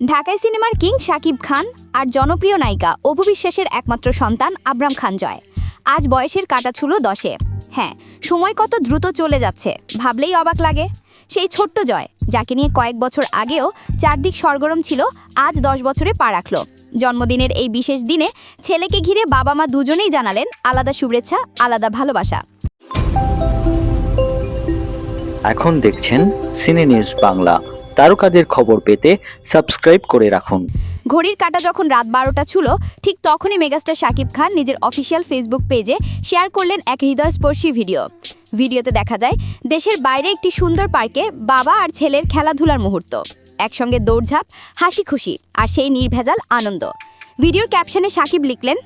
ঢাকাই সিনেমার কিং শাকিব খান আর জনপ্রিয় নায়িকা অপু বিশ্বাসের একমাত্র সন্তান আবরাম খান জয়। আজ বয়সের কাটা ছিল দশে। হ্যাঁ সময় কত দ্রুত চলে যাচ্ছে, ভাবলেই অবাক লাগে। সেই ছোট্ট জয়, যাকে নিয়ে কয়েক বছর আগেও চারদিক সরগরম ছিল, আজ দশ বছরে পা রাখল। জন্মদিনের এই বিশেষ দিনে ছেলেকে ঘিরে বাবা মা দুজনেই জানালেন আলাদা শুভেচ্ছা, আলাদা ভালোবাসা। এখন দেখছেন সিনে নিউজ বাংলা। তারকাদের খবর পেতে সাবস্ক্রাইব করে রাখুন। ঘড়ির কাটা যখন রাত বারোটা ছিল, ঠিক তখনই মেগাস্টার শাকিব খান নিজের অফিসিয়াল ফেসবুক পেজে শেয়ার করলেন এক হৃদয়স্পর্শী ভিডিও। ভিডিওতে দেখা যায়, দেশের বাইরে একটি সুন্দর পার্কে বাবা আর ছেলের খেলাধুলার মুহূর্ত। একসঙ্গে দৌড়ঝাঁপ হাসি খুশি আর সেই নির্ভেজাল আনন্দ। ভিডিওর ক্যাপশনে শাকিব লিখলেন,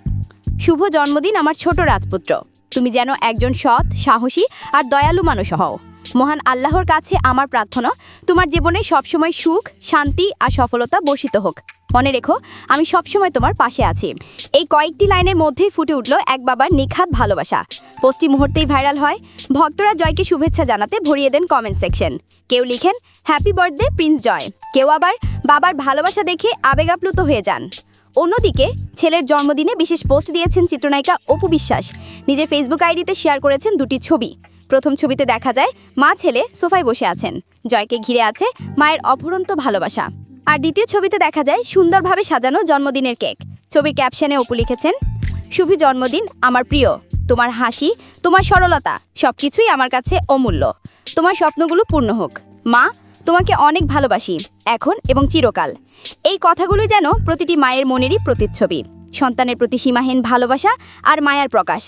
শুভ জন্মদিন আমার ছোট রাজপুত্র। তুমি যেন একজন সৎ, সাহসী আর দয়ালু মানুষ হও। মহান আল্লাহর কাছে আমার প্রার্থনা, তোমার জীবনে সবসময় সুখ, শান্তি আর সফলতা বর্ষিত হোক। মনে রেখো, আমি সবসময় তোমার পাশে আছি। এই কয়েকটি লাইনের মধ্যেই ফুটে উঠল এক বাবার নিখাত ভালোবাসা। পোস্টটি মুহূর্তেই ভাইরাল হয়। ভক্তরা জয়কে শুভেচ্ছা জানাতে ভরিয়ে দেন কমেন্ট সেকশন কেউ লিখেন হ্যাপি বার্থডে প্রিন্স জয় কেউ আবার, বাবার ভালোবাসা দেখে আবেগাপ্লুত হয়ে যান। অন্যদিকে, ছেলের জন্মদিনে বিশেষ পোস্ট দিয়েছেন চিত্রনায়িকা অপু বিশ্বাস। নিজের ফেসবুক আইডিতে শেয়ার করেছেন দুটি ছবি। প্রথম ছবিতে দেখা যায়, মা ছেলে সোফায় বসে আছেন। জয়কে ঘিরে আছে মায়ের অফুরন্ত ভালোবাসা। আর দ্বিতীয় ছবিতে দেখা যায়, সুন্দরভাবে সাজানো জন্মদিনের কেক। ছবির ক্যাপশনে অপু লিখেছেন, শুভ জন্মদিন, আমার প্রিয়। তোমার হাসি, তোমার সরলতা সব কিছুই আমার কাছে অমূল্য। তোমার স্বপ্নগুলো পূর্ণ হোক। মা, তোমাকে অনেক ভালোবাসি, এখন এবং চিরকাল। এই কথাগুলো যেন প্রতিটি মায়ের মনেরই প্রতিচ্ছবি। সন্তানের প্রতি সীমাহীন ভালোবাসা আর মায়ার প্রকাশ।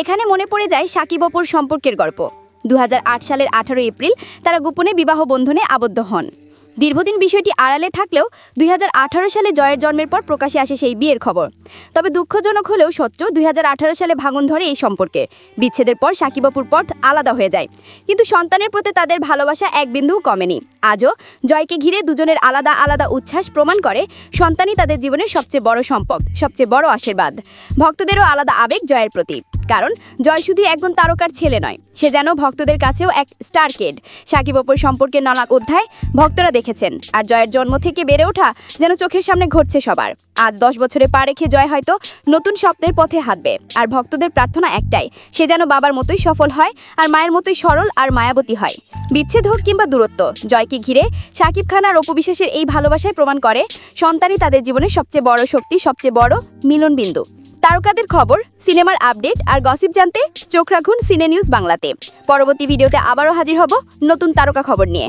এখানে মনে পড়ে যায় সাকিব অপুর সম্পর্কের গল্প। দুই হাজার আট সালের আঠারো এপ্রিল তারা গোপনে বিবাহ বন্ধনে আবদ্ধ হন। দীর্ঘদিন বিষয়টি আড়ালে থাকলেও দুই হাজার আঠারো সালে জয়ের জন্মের পর প্রকাশে আসে সেই বিয়ের খবর। তবে দুঃখজনক হলেও সত্য দুই হাজার আঠারো সালে ভাঙন ধরে এই সম্পর্কে। বিচ্ছেদের পর সাকিবাপুর পথ আলাদা হয়ে যায়। কিন্তু সন্তানের প্রতি তাদের ভালোবাসা এক বিন্দুও কমেনি। আজও জয়কে ঘিরে দুজনের আলাদা আলাদা উচ্ছ্বাস প্রমাণ করে সন্তানই তাদের জীবনের সবচেয়ে বড় সম্পদ, সবচেয়ে বড় আশীর্বাদ। ভক্তদেরও আলাদা আবেগ জয়ের প্রতি কারণ জয় শুধু একজন তারকার ছেলে নয়। সে যেন ভক্তদের কাছেও এক স্টার কেড সাকিব অপুর সম্পর্কে নানা অধ্যায় ভক্তরা দেখেছেন। আর জয়ের জন্ম থেকে বেড়ে ওঠা যেন চোখের সামনে ঘটছে সবার। আজ দশ বছরে পা রেখে জয় হয়তো নতুন স্বপ্নের পথে হাঁটবে। আর ভক্তদের প্রার্থনা একটাই, সে যেন বাবার মতোই সফল হয় আর মায়ের মতোই সরল আর মায়াবতী হয়। বিচ্ছেদ হোক কিংবা দূরত্ব, জয়কে ঘিরে সাকিব খান আর অপবিশ্বাসের এই ভালোবাসায় প্রমাণ করে, সন্তানই তাদের জীবনের সবচেয়ে বড় শক্তি, সবচেয়ে বড় মিলনবিন্দু। তারকাদের খবর, সিনেমার আপডেট আর গসিপ জানতে চোখ রাখুন সিনে নিউজ বাংলাতে। পরবর্তী ভিডিওতে আবারও হাজির হব নতুন তারকা খবর নিয়ে।